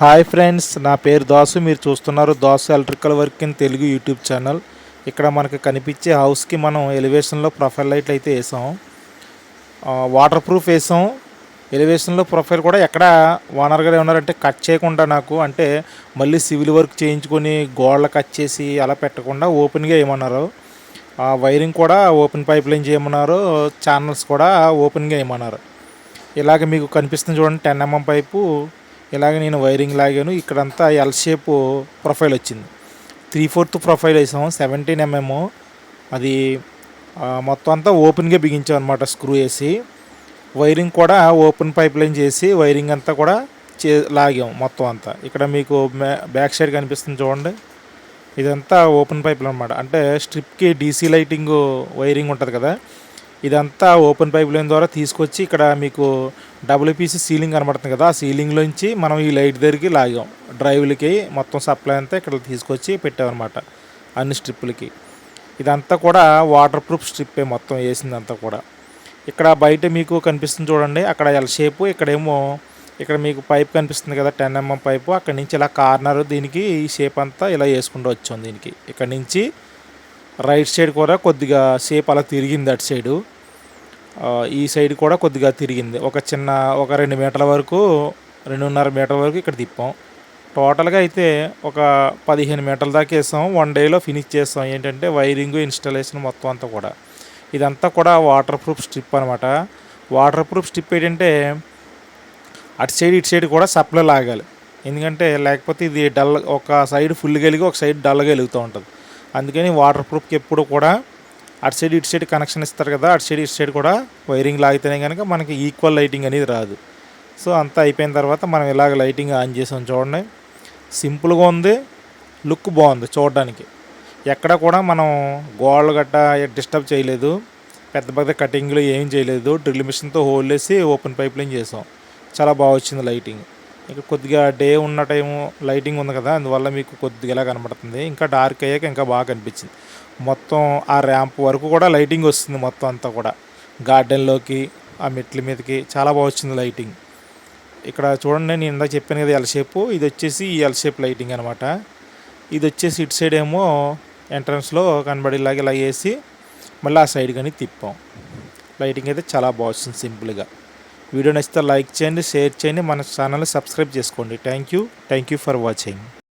Hi friends నా పేరు దాసు. మీరు చూస్తున్నారు Dasu electrical work in Telugu YouTube channel. ఇక్కడ మనకు కనిపించే హౌస్కి మనం ఎలివేషన్లో ప్రొఫైల్ లైట్లు అయితే వేసాం. వాటర్ ప్రూఫ్ వేసాం. ఎలివేషన్లో ప్రొఫైల్ కూడా ఎక్కడ ఓనర్ గారు ఏమన్నారంటే కట్ చేయకుండా నాకు అంటే మళ్ళీ సివిల్ వర్క్ చేయించుకొని గోడలు కట్ చేసి అలా పెట్టకుండా ఓపెన్గా వేయమన్నారు ఆ వైరింగ్ కూడా ఓపెన్ పైప్ లైన్ చేయమన్నారు. ఛానల్స్ కూడా ఓపెన్గా వేయమన్నారు ఇలాగ మీకు కనిపిస్తుంది చూడండి టెన్ ఎంఎం పైపు ఇలాగ నేను వైరింగ్ లాగాను. ఇక్కడంతా ఎల్ షేప్ ప్రొఫైల్ వచ్చింది. త్రీ ఫోర్త్ ప్రొఫైల్ వేసాము సెవెంటీన్ ఎంఎం అది మొత్తం అంతా ఓపెన్గా బిగించాం అనమాట స్క్రూ వేసి. వైరింగ్ కూడా ఓపెన్ పైప్ లైన్ చేసి వైరింగ్ అంతా కూడా చే లాగాం మొత్తం అంతా. ఇక్కడ మీకు బ్యాక్ సైడ్ కనిపిస్తుంది చూడండి. ఇదంతా ఓపెన్ పైప్లు అనమాట అంటే స్ట్రిప్కి డీసీ లైటింగ్ వైరింగ్ ఉంటుంది కదా. ఇదంతా ఓపెన్ పైప్ లైన్ ద్వారా తీసుకొచ్చి ఇక్కడ మీకు డబుల్ పీసీ సీలింగ్ కనబడుతుంది కదా ఆ సీలింగ్లోంచి మనం ఈ లైట్ దగ్గరికి లాగాం. డ్రైవ్లకి మొత్తం సప్లై అంతా ఇక్కడ తీసుకొచ్చి పెట్టామన్నమాట అన్ని స్ట్రిప్పులకి ఇదంతా కూడా వాటర్ ప్రూఫ్ స్ట్రిప్పే మొత్తం వేసిందంతా కూడా. ఇక్కడ బయట మీకు కనిపిస్తుంది చూడండి అక్కడ ఎల్ షేపు ఇక్కడేమో ఇక్కడ మీకు పైప్ కనిపిస్తుంది కదా టెన్ ఎంఎం పైపు అక్కడ నుంచి ఇలా కార్నర్ దీనికి ఈ షేప్ అంతా ఇలా వేసుకుంటూ వచ్చాం దీనికి. ఇక్కడ నుంచి రైట్ సైడ్ కూడా కొద్దిగా షేప్ అలా తిరిగింది అటు సైడు ఈ సైడ్ కూడా కొద్దిగా తిరిగింది. ఒక చిన్న ఒక రెండు మీటర్ల వరకు రెండున్నర మీటర్ల వరకు ఇక్కడ తిప్పాం. టోటల్గా అయితే ఒక పదిహేను మీటర్ల దాకా వేసాం. వన్ డేలో ఫినిష్ చేస్తాం ఏంటంటే వైరింగ్ ఇన్స్టాలేషన్ మొత్తం అంతా కూడా. ఇదంతా కూడా వాటర్ ప్రూఫ్ స్ట్రిప్ అనమాట వాటర్ ప్రూఫ్ స్ట్రిప్ ఏంటంటే అటు సైడ్ ఇటు సైడ్ కూడా సప్లై లాగాలి. ఎందుకంటే లేకపోతే ఇది డల్ ఒక సైడ్ ఫుల్ కలిగి ఒక సైడ్ డల్గా వెలుగుతూ ఉంటుంది. అందుకని వాటర్ ప్రూఫ్కి ఎప్పుడు కూడా అటు సైడ్ ఇటు సైడ్ కనెక్షన్ ఇస్తారు కదా అటు సైడ్ ఇటు సైడ్ కూడా వైరింగ్ లాగితేనే కనుక మనకి ఈక్వల్ లైటింగ్ అనేది రాదు. సో అంతా అయిపోయిన తర్వాత మనం ఇలాగ లైటింగ్ ఆన్ చేసాం చూడండి. సింపుల్గా ఉంది లుక్ బాగుంది చూడడానికి. ఎక్కడ కూడా మనం గోడలు గట్ట డిస్టర్బ్ చేయలేదు పెద్ద పెద్ద కటింగ్లు ఏం చేయలేదు డ్రిల్ మిషన్తో హోల్ వేసి ఓపెన్ పైప్ లైన్ చేసాం. చాలా బాగా వచ్చింది లైటింగ్ ఇక కొద్దిగా డే ఉన్న టైము లైటింగ్ ఉంది కదా అందువల్ల మీకు కొద్దిగా ఇలా కనబడుతుంది ఇంకా డార్క్ అయ్యాక ఇంకా బాగా కనిపించింది. మొత్తం ఆ ర్యాంప్ వరకు కూడా లైటింగ్ వస్తుంది మొత్తం అంతా కూడా. గార్డెన్లోకి ఆ మెట్ల మీదకి చాలా బాగా వచ్చింది లైటింగ్ ఇక్కడ చూడండి నేను ఇందాక చెప్పాను కదా ఎల్ షేప్ ఇది వచ్చేసి ఈ ఎల్ షేప్ లైటింగ్ అనమాట ఇది వచ్చేసి ఇటు సైడ్ ఏమో ఎంట్రన్స్లో కనబడేలాగా ఇలా వేసి మళ్ళీ ఆ సైడ్ కానీ తిప్పాం. లైటింగ్ అయితే చాలా బాగా వచ్చింది సింపుల్గా వీడియో నచ్చితే లైక్ చేయండి షేర్ చేయండి. మన ఛానల్ సబ్స్క్రైబ్ చేసుకోండి. Thank you thank you for watching